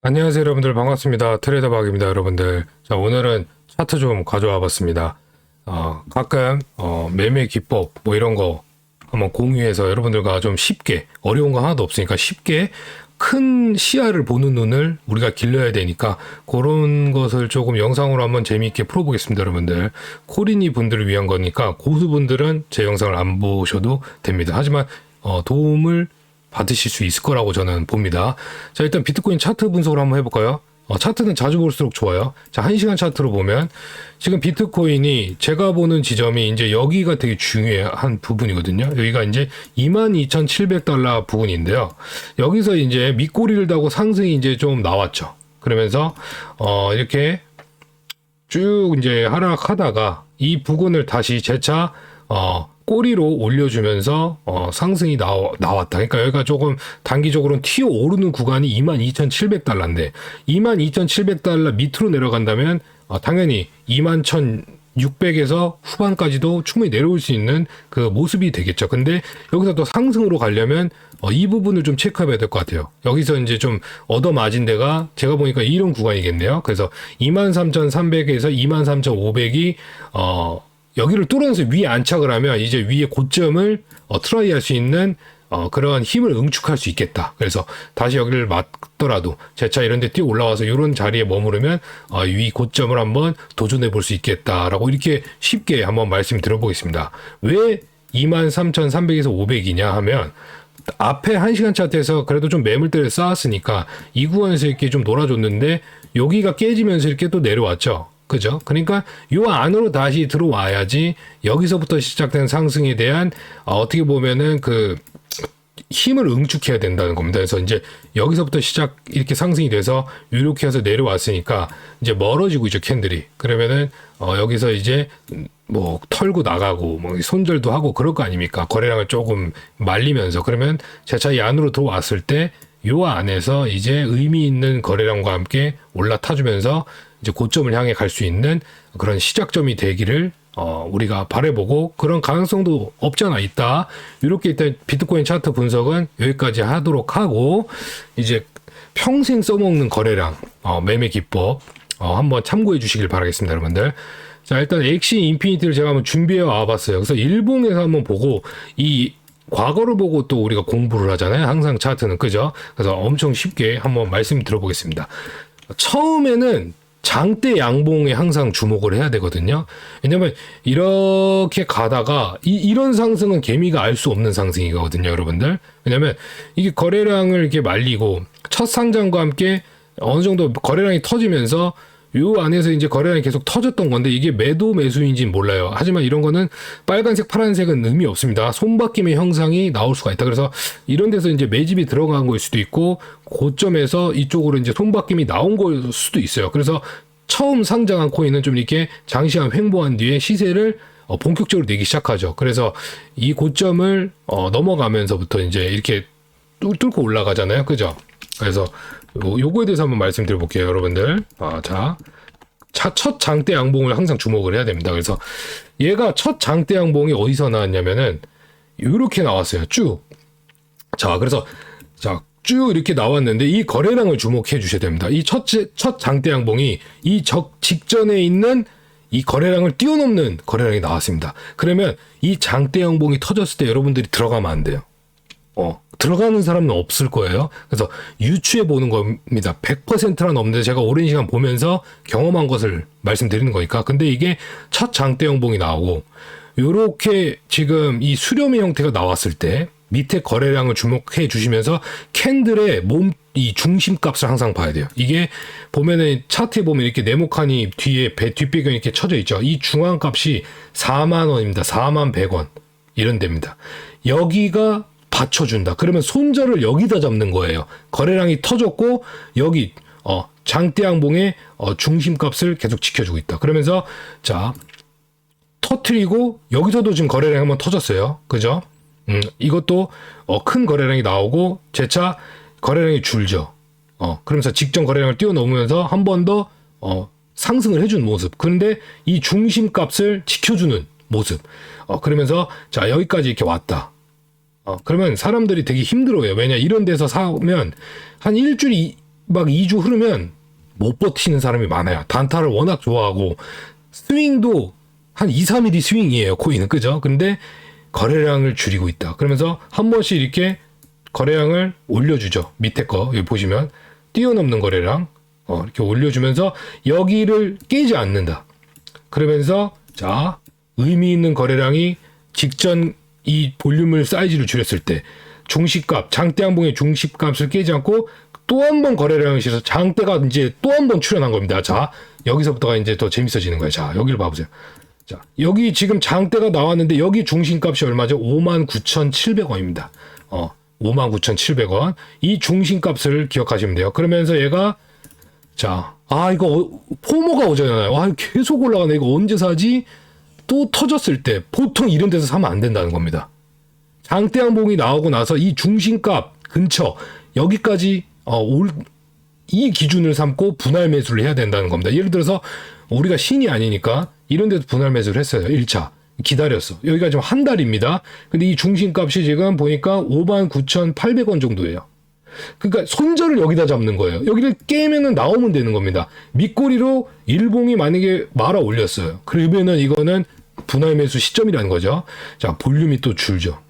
안녕하세요 여러분들. 반갑습니다. 트레이더 박입니다 여러분들. 자 오늘은 차트 좀 가져와 봤습니다. 어, 가끔 어, 매매 기법 뭐 이런 거 한번 공유해서 여러분들과 좀 쉽게 어려운 거 하나도 없으니까 쉽게 큰 시야를 보는 눈을 우리가 길러야 되니까 그런 것을 조금 영상으로 한번 재미있게 풀어보겠습니다 여러분들. 코리니 분들을 위한 거니까 고수분들은 제 영상을 안 보셔도 됩니다. 하지만 어, 도움을 받으실 수 있을 거라고 저는 봅니다. 자, 일단 비트코인 차트 분석을 한번 해볼까요? 어, 차트는 자주 볼수록 좋아요. 자, 1시간 차트로 보면 지금 비트코인이 제가 보는 지점이 이제 여기가 되게 중요한 부분이거든요. 여기가 이제 22,700달러 부분인데요. 여기서 이제 밑꼬리를 다고 상승이 이제 좀 나왔죠. 그러면서 어, 이렇게 쭉 이제 하락하다가 이 부분을 다시 재차 어, 꼬리로 올려주면서 어, 상승이 나와, 나왔다. 그러니까 여기가 조금 단기적으로는 튀어 오르는 구간이 22,700달러인데 22,700달러 밑으로 내려간다면 어, 당연히 21,600에서 후반까지도 충분히 내려올 수 있는 그 모습이 되겠죠. 근데 여기서 또 상승으로 가려면 어, 이 부분을 좀 체크해봐야 될 것 같아요. 여기서 이제 좀 얻어맞은 데가 제가 보니까 이런 구간이겠네요. 그래서 23,300에서 23,500이 어, 여기를 뚫어내서 위에 안착을 하면 이제 위에 고점을 어, 트라이 할 수 있는 어, 그러한 힘을 응축할 수 있겠다. 그래서 다시 여기를 맞더라도 제 차 이런 데 뛰어 올라와서 이런 자리에 머무르면 어, 위 고점을 한번 도전해 볼 수 있겠다라고 이렇게 쉽게 한번 말씀 드려보겠습니다. 왜 23,300에서 500이냐 하면 앞에 한 시간 차트에서 그래도 좀 매물대를 쌓았으니까 이 구간에서 이렇게 좀 놀아줬는데 여기가 깨지면서 이렇게 또 내려왔죠. 그죠? 그러니까 요 안으로 다시 들어와야지 여기서부터 시작된 상승에 대한 어, 어떻게 보면은 그 힘을 응축해야 된다는 겁니다. 그래서 이제 여기서부터 시작 이렇게 상승이 돼서 이렇게 해서 내려왔으니까 이제 멀어지고 있죠 캔들이. 그러면은 어 여기서 이제 뭐 털고 나가고 뭐 손절도 하고 그럴 거 아닙니까? 거래량을 조금 말리면서 그러면 재차 이 안으로 들어왔을 때 요 안에서 이제 의미 있는 거래량과 함께 올라타주면서 이제 고점을 향해 갈 수 있는 그런 시작점이 되기를 어, 우리가 바래보고 그런 가능성도 없잖아 있다. 이렇게 일단 비트코인 차트 분석은 여기까지 하도록 하고 이제 평생 써먹는 거래량 어, 매매 기법 어, 한번 참고해 주시길 바라겠습니다, 여러분들. 자 일단 엑시 인피니티를 제가 한번 준비해 와봤어요. 그래서 일봉에서 한번 보고 이 과거를 보고 또 우리가 공부를 하잖아요. 항상 차트는 그죠? 그래서 엄청 쉽게 한번 말씀 드려보겠습니다. 처음에는 장대 양봉에 항상 주목을 해야 되거든요. 왜냐면 이렇게 가다가 이, 이런 상승은 개미가 알 수 없는 상승이거든요, 여러분들. 왜냐면 이게 거래량을 이렇게 말리고 첫 상장과 함께 어느 정도 거래량이 터지면서 요 안에서 이제 거래량이 계속 터졌던 건데 이게 매도 매수인지는 몰라요. 하지만 이런 거는 빨간색, 파란색은 의미 없습니다. 손바뀜의 형상이 나올 수가 있다. 그래서 이런 데서 이제 매집이 들어간 걸 수도 있고 고점에서 이쪽으로 이제 손바뀜이 나온 걸 수도 있어요. 그래서 처음 상장한 코인은 좀 이렇게 장시간 횡보한 뒤에 시세를 어, 본격적으로 내기 시작하죠. 그래서 이 고점을 어, 넘어가면서부터 이제 이렇게 뚫, 뚫고 올라가잖아요. 그죠? 그래서 요, 요거에 대해서 한번 말씀드려 볼게요, 여러분들. 아, 자. 자, 첫 장대 양봉을 항상 주목을 해야 됩니다. 그래서 얘가 첫 장대 양봉이 어디서 나왔냐면은 요렇게 나왔어요. 쭉. 자, 그래서 자, 쭉 이렇게 나왔는데 이 거래량을 주목해 주셔야 됩니다. 이 첫, 첫 장대 양봉이 이 적 직전에 있는 이 거래량을 뛰어넘는 거래량이 나왔습니다. 그러면 이 장대 양봉이 터졌을 때 여러분들이 들어가면 안 돼요. 어, 들어가는 사람은 없을 거예요. 그래서 유추해 보는 겁니다. 100%란 없는데 제가 오랜 시간 보면서 경험한 것을 말씀드리는 거니까. 근데 이게 첫 장대 양봉이 나오고 요렇게 지금 이 수렴의 형태가 나왔을 때 밑에 거래량을 주목해 주시면서 캔들의 몸 이 중심값을 항상 봐야 돼요. 이게 보면은 차트에 보면 이렇게 네모칸이 뒤에 배 뒷배경이 이렇게 쳐져 있죠. 이 중앙값이 4만 원입니다. 4만 100원 이런 데입니다. 여기가 받쳐준다. 그러면 손절을 여기다 잡는 거예요. 거래량이 터졌고 여기 어, 장대양봉의 어, 중심값을 계속 지켜주고 있다. 그러면서 자 터트리고 여기서도 지금 거래량 한번 터졌어요. 그죠? 음, 이것도 어, 큰 거래량이 나오고 재차 거래량이 줄죠. 어, 그러면서 직전 거래량을 뛰어넘으면서 한 번 더 어, 상승을 해준 모습. 그런데 이 중심값을 지켜주는 모습. 어, 그러면서 자 여기까지 이렇게 왔다. 어, 그러면 사람들이 되게 힘들어요. 왜냐 이런 데서 사면 한 일주일이 막 2주 흐르면 못 버티는 사람이 많아요. 단타를 워낙 좋아하고 스윙도 한 2, 3일이 스윙이에요. 코인은 그죠? 근데 거래량을 줄이고 있다. 그러면서 한 번씩 이렇게 거래량을 올려주죠. 밑에 거 여기 보시면 뛰어넘는 거래량 어, 이렇게 올려주면서 여기를 깨지 않는다. 그러면서 자 의미 있는 거래량이 직전 이 볼륨을 사이즈를 줄였을 때 중시값 장대항봉의 중시값을 깨지 않고 또 한 번 거래량을 실어서 장대가 이제 또 한 번 출현한 겁니다. 자 여기서부터가 이제 더 재밌어지는 거예요. 자 여기를 봐보세요. 자 여기 지금 장대가 나왔는데 여기 중심값이 얼마죠? 59,700원입니다. 어 59,700원 이 중심값을 기억하시면 돼요. 그러면서 얘가 자, 아, 이거, 어- 포모가 오잖아요. 아, 계속 올라가네. 이거 언제 사지? 또 터졌을 때, 보통 이런 데서 사면 안 된다는 겁니다. 장대항봉이 나오고 나서 이 중심값 근처, 여기까지, 어, 올, 이 기준을 삼고 분할 매수를 해야 된다는 겁니다. 예를 들어서, 우리가 신이 아니니까, 이런 데도 분할 매수를 했어요. 1차. 기다렸어. 여기가 지금 한 달입니다. 근데 이 중심값이 지금 보니까 59,800원 정도예요. 그러니까 손절을 여기다 잡는 거예요. 여기를 깨면은 나오면 되는 겁니다. 밑꼬리로 일봉이 만약에 말아 올렸어요. 그러면은 이거는 분할 매수 시점이라는 거죠. 자, 볼륨이 또 줄죠.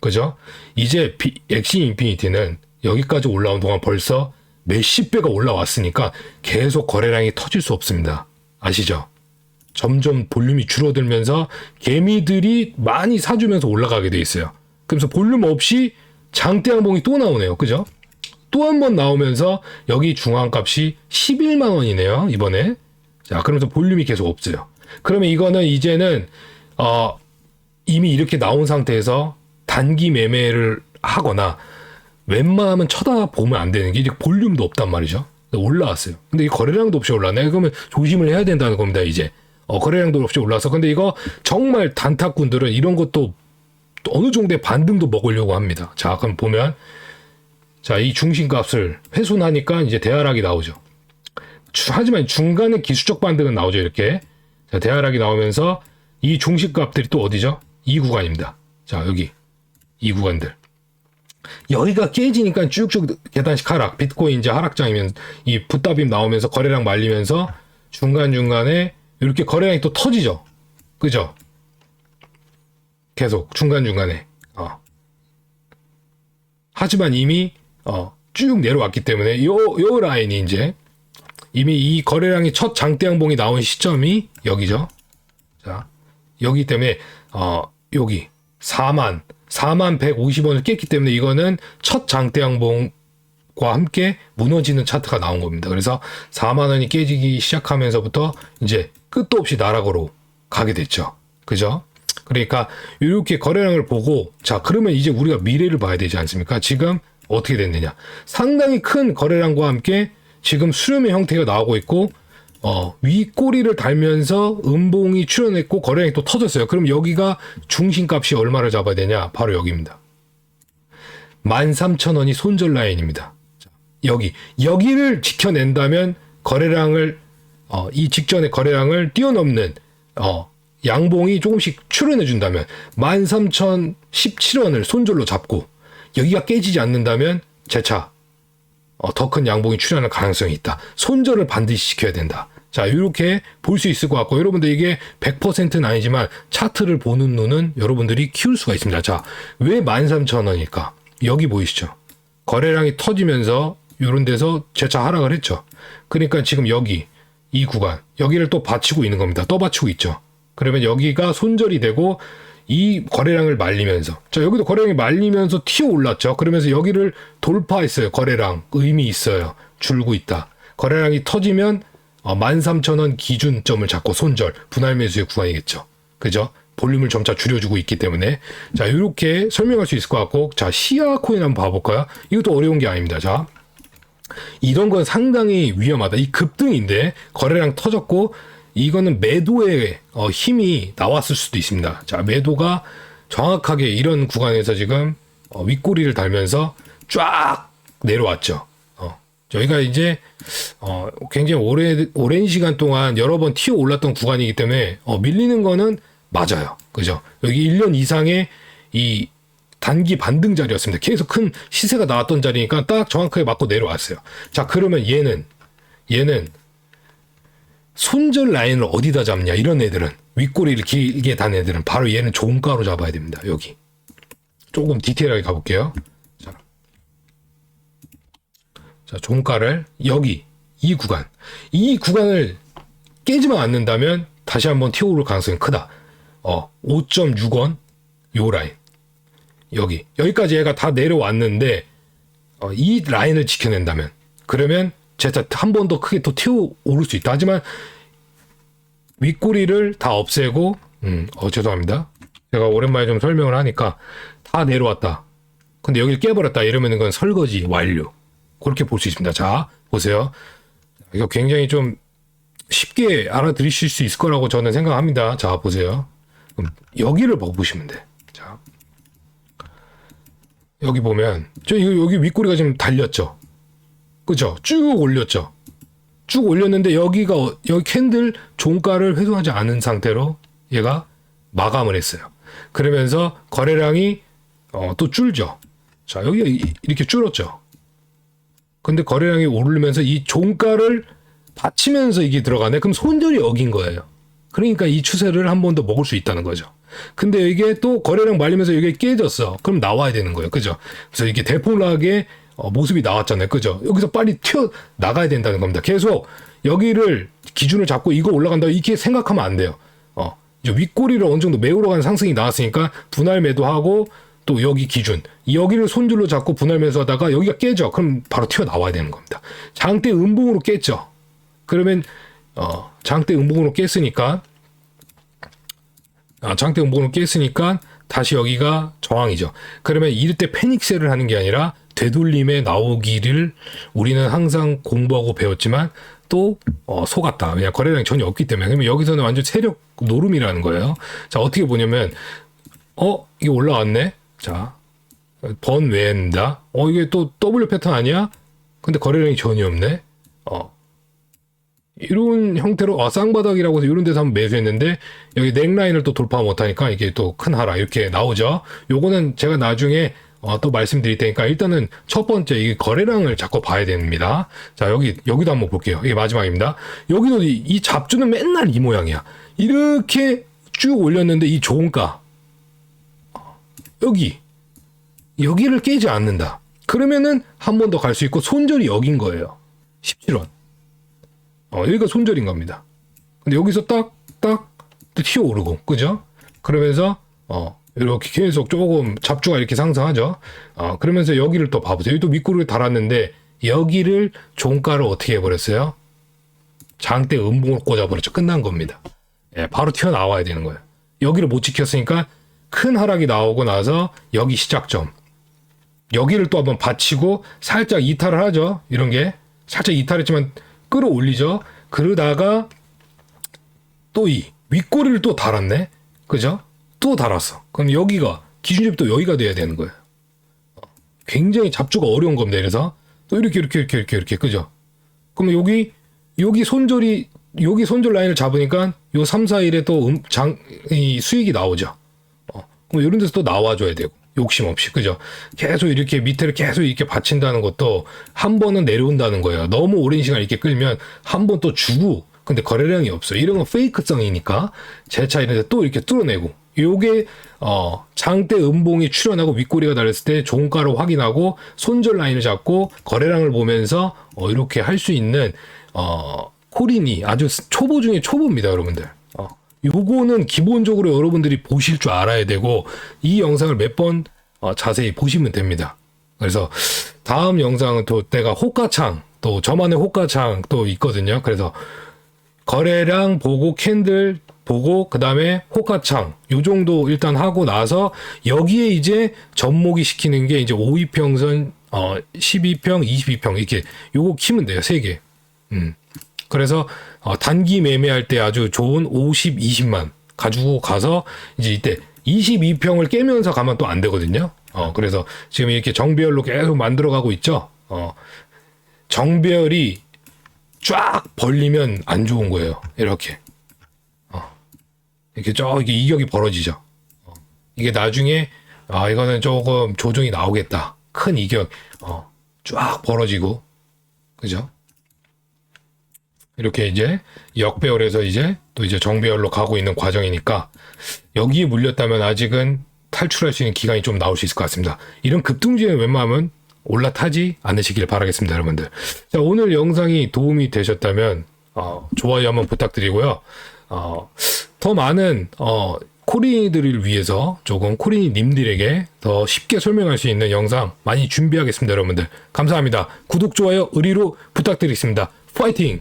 그죠? 이제 비, 엑시 인피니티는 여기까지 올라온 동안 벌써 몇십 배가 올라왔으니까 계속 거래량이 터질 수 없습니다. 아시죠? 점점 볼륨이 줄어들면서 개미들이 많이 사주면서 올라가게 돼 있어요. 그래서 볼륨 없이 장대항봉이 또 나오네요. 그죠? 또 한 번 나오면서 여기 중앙값이 11만 원이네요. 이번에. 자, 그러면서 볼륨이 계속 없어요. 그러면 이거는 이제는 어 이미 이렇게 나온 상태에서 단기 매매를 하거나 웬만하면 쳐다보면 안 되는 게 이제 볼륨도 없단 말이죠. 올라왔어요. 근데 이 거래량도 없이 올라네. 그러면 조심을 해야 된다는 겁니다, 이제. 어, 거래량도 없이 올라와서. 근데 이거 정말 단타꾼들은 이런 것도 어느 정도의 반등도 먹으려고 합니다. 자, 그럼 보면 자, 이 중심값을 훼손하니까 이제 대하락이 나오죠. 주- 하지만 중간에 기술적 반등은 나오죠, 이렇게. 자, 대하락이 나오면서 이 중심값들이 또 어디죠? 이 구간입니다. 자, 여기. 이 구간들. 여기가 깨지니까 쭉쭉 계단식 하락, 비트코인 이제 하락장이면 이 붓다빔 나오면서 거래량 말리면서 중간중간에 이렇게 거래량이 또 터지죠. 그죠? 계속 중간중간에. 어. 하지만 이미 어, 쭉 내려왔기 때문에 요, 요 라인이 이제 이미 이 거래량이 첫 장대 양봉이 나온 시점이 여기죠. 자, 여기 때문에 어, 여기 4만 4만 150원을 깼기 때문에 이거는 첫 장대 양봉과 함께 무너지는 차트가 나온 겁니다. 그래서 4만 원이 깨지기 시작하면서부터 이제 끝도 없이 나락으로 가게 됐죠. 그죠? 그러니까 이렇게 거래량을 보고 자 그러면 이제 우리가 미래를 봐야 되지 않습니까? 지금 어떻게 됐느냐? 상당히 큰 거래량과 함께 지금 수렴의 형태가 나오고 있고 어, 윗꼬리를 달면서 음봉이 출현했고 거래량이 또 터졌어요. 그럼 여기가 중심값이 얼마를 잡아야 되냐? 바로 여기입니다. 13,000원이 손절 라인입니다. 자, 여기 여기를 지켜낸다면 거래량을 어, 이 직전의 거래량을 뛰어넘는 어, 양봉이 조금씩 출현해 준다면 13,017원을 손절로 잡고 여기가 깨지지 않는다면 재차 어, 더 큰 양봉이 출현할 가능성이 있다. 손절을 반드시 지켜야 된다. 자, 이렇게 볼 수 있을 것 같고, 여러분들 이게 100%는 아니지만, 차트를 보는 눈은 여러분들이 키울 수가 있습니다. 자, 왜 13,000원일까? 여기 보이시죠? 거래량이 터지면서, 이런 데서 재차 하락을 했죠. 그러니까 지금 여기, 이 구간, 여기를 또 받치고 있는 겁니다. 떠받치고 있죠. 그러면 여기가 손절이 되고, 이 거래량을 말리면서. 자 여기도 거래량이 말리면서 튀어 올랐죠. 그러면서 여기를 돌파했어요. 거래량. 의미 있어요. 줄고 있다. 거래량이 터지면 어, 13,000원 기준점을 잡고 손절. 분할 매수의 구간이겠죠. 그죠? 볼륨을 점차 줄여주고 있기 때문에. 자 이렇게 설명할 수 있을 것 같고. 자 시아 코인 한번 봐볼까요? 이것도 어려운 게 아닙니다. 자 이런 건 상당히 위험하다. 이 급등인데 거래량 터졌고 이거는 매도의 어, 힘이 나왔을 수도 있습니다. 자, 매도가 정확하게 이런 구간에서 지금 어, 윗꼬리를 달면서 쫙 내려왔죠. 어, 저희가 이제 어, 굉장히 오래 오랜 시간 동안 여러 번 튀어 올랐던 구간이기 때문에 어, 밀리는 거는 맞아요. 그죠? 여기 1년 이상의 이 단기 반등 자리였습니다. 계속 큰 시세가 나왔던 자리니까 딱 정확하게 맞고 내려왔어요. 자, 그러면 얘는 얘는 손절 라인을 어디다 잡냐 이런 애들은 윗꼬리를 길게 단 애들은 바로 얘는 종가로 잡아야 됩니다. 여기 조금 디테일하게 가볼게요. 자, 자 종가를 여기 이 구간 이 구간을 깨지만 않는다면 다시 한번 튀어오를 가능성이 크다. 어 5.6원 요 라인 여기 여기까지 얘가 다 내려왔는데 어, 이 라인을 지켜낸다면 그러면 제가 한 번 더 크게 또 튀어 오를 수 있다. 하지만 윗꼬리를 다 없애고 음, 어 죄송합니다. 제가 오랜만에 좀 설명을 하니까 다 내려왔다. 근데 여기를 깨버렸다 이러면 그건 설거지 완료. 그렇게 볼 수 있습니다. 자 보세요. 이거 굉장히 좀 쉽게 알아들으실 수 있을 거라고 저는 생각합니다. 자 보세요. 여기를 보시면 돼. 자 여기 보면 저 이거 여기 윗꼬리가 지금 달렸죠. 그죠? 쭉 올렸죠. 쭉 올렸는데 여기가 어- 여기 캔들 종가를 훼손하지 않은 상태로 얘가 마감을 했어요. 그러면서 거래량이 어, 또 줄죠. 자 여기가 이- 이렇게 줄었죠. 근데 거래량이 오르면서 이 종가를 받치면서 이게 들어가네. 그럼 손절이 여긴 거예요. 그러니까 이 추세를 한 번 더 먹을 수 있다는 거죠. 근데 이게 또 거래량 말리면서 이게 깨졌어. 그럼 나와야 되는 거예요. 그죠? 그래서 이게 대폭락의 어, 모습이 나왔잖아요. 그죠? 여기서 빨리 튀어 나가야 된다는 겁니다. 계속 여기를 기준을 잡고 이거 올라간다 이렇게 생각하면 안 돼요. 어, 이제 윗꼬리를 어느 정도 메우러 가는 상승이 나왔으니까 분할 매도하고 또 여기 기준 여기를 손줄로 잡고 분할 매수하다가 여기가 깨져. 그럼 바로 튀어 나와야 되는 겁니다. 장대 음봉으로 깼죠. 그러면 어, 장대 음봉으로 깼으니까 아, 장대 음봉으로 깼으니까 다시 여기가 저항이죠. 그러면 이럴 때 패닉셀을 하는 게 아니라 되돌림에 나오기를 우리는 항상 공부하고 배웠지만 또 어, 속았다. 왜냐 거래량이 전혀 없기 때문에. 그러면 여기서는 완전 세력 노름이라는 거예요. 자 어떻게 보냐면 어 이게 올라왔네. 자 번 외입니다. 어 이게 또 W 패턴 아니야? 근데 거래량이 전혀 없네. 어 이런 형태로 아 쌍바닥이라고 해서 이런 데서 한번 매수했는데 여기 넥라인을 또 돌파 못하니까 이게 또 큰 하락 이렇게 나오죠. 요거는 제가 나중에 어, 또 말씀드릴 테니까 일단은 첫 번째 이 거래량을 자꾸 봐야 됩니다. 자 여기 여기도 한번 볼게요. 이게 마지막입니다. 여기도 이, 이 잡주는 맨날 이 모양이야. 이렇게 쭉 올렸는데 이 어, 여기 여기를 깨지 않는다. 그러면은 한 번 더 갈 수 있고 손절이 여긴 거예요. 17원. 어, 여기가 손절인 겁니다. 근데 여기서 딱, 딱, 또 튀어오르고, 그죠? 그러면서, 어, 이렇게 계속 조금 잡주가 이렇게 상승하죠? 어, 그러면서 여기를 또 봐보세요. 여기 또 밑구리를 달았는데, 여기를 종가를 어떻게 해버렸어요? 장대 음봉을 꽂아버렸죠. 끝난 겁니다. 예, 바로 튀어나와야 되는 거예요. 여기를 못 지켰으니까 큰 하락이 나오고 나서 여기 시작점. 여기를 또 한번 받치고 살짝 이탈을 하죠. 이런 게 살짝 이탈했지만 끌어올리죠. 그러다가 또 이 윗꼬리를 또 달았네. 그죠? 또 달았어. 그럼 여기가 또 여기가 돼야 되는 거예요. 어, 굉장히 잡주가 어려운 겁니다. 그래서 또 이렇게 이렇게 이렇게 이렇게 이렇게 그죠? 그러면 여기 여기 손절이 여기 손절 라인을 잡으니까 요 3, 4일에 또 음, 장, 이 수익이 나오죠. 어, 그럼 이런 데서 또 나와줘야 되고 욕심 없이 그죠? 계속 이렇게 밑에를 계속 이렇게 받친다는 것도 한 번은 내려온다는 거예요. 너무 오랜 시간 이렇게 끌면 한 번 또 주고 근데 거래량이 없어요. 이런 건 페이크성이니까 재차 이런 데 또 이렇게 뚫어내고 요게 어 장대 음봉이 출현하고 윗꼬리가 달렸을 때 종가를 확인하고 손절 라인을 잡고 거래량을 보면서 어 이렇게 할 수 있는 어 코린이 아주 초보 중에 초보입니다, 여러분들. 어, 요거는 기본적으로 여러분들이 보실 줄 알아야 되고 이 영상을 몇번 어, 자세히 보시면 됩니다. 그래서 다음 영상은 또 내가 호가창 또 저만의 호가창 또 있거든요. 그래서 거래량 보고 캔들 보고 그다음에 호가창 요 정도 일단 하고 나서 여기에 이제 접목이 시키는 게 이제 5위평선 어 12평, 22평 이렇게 요거 키면 돼요. 세 개. 음. 그래서 어, 단기 매매할 때 아주 좋은 50, 20만 가지고 가서 이제 이때 22평을 깨면서 가면 또 안 되거든요. 어, 그래서 지금 이렇게 정배열로 계속 만들어 가고 있죠. 어, 정배열이 쫙 벌리면 안 좋은 거예요. 이렇게. 어, 이렇게 쫙 이게 이격이 벌어지죠. 어, 이게 나중에 아 이거는 조금 조정이 나오겠다. 큰 이격 어, 쫙 벌어지고 그죠? 이렇게 이제 역배열에서 이제 또 이제 정배열로 가고 있는 과정이니까 여기에 물렸다면 아직은 탈출할 수 있는 기간이 좀 나올 수 있을 것 같습니다. 이런 급등주에 웬만하면 올라타지 않으시길 바라겠습니다, 여러분들. 자, 오늘 영상이 도움이 되셨다면 어, 좋아요 한번 부탁드리고요. 어, 더 많은 어, 코린이들을 위해서 조금 코린이님들에게 더 쉽게 설명할 수 있는 영상 많이 준비하겠습니다, 여러분들. 감사합니다. 구독, 좋아요, 의리로 부탁드리겠습니다. 파이팅!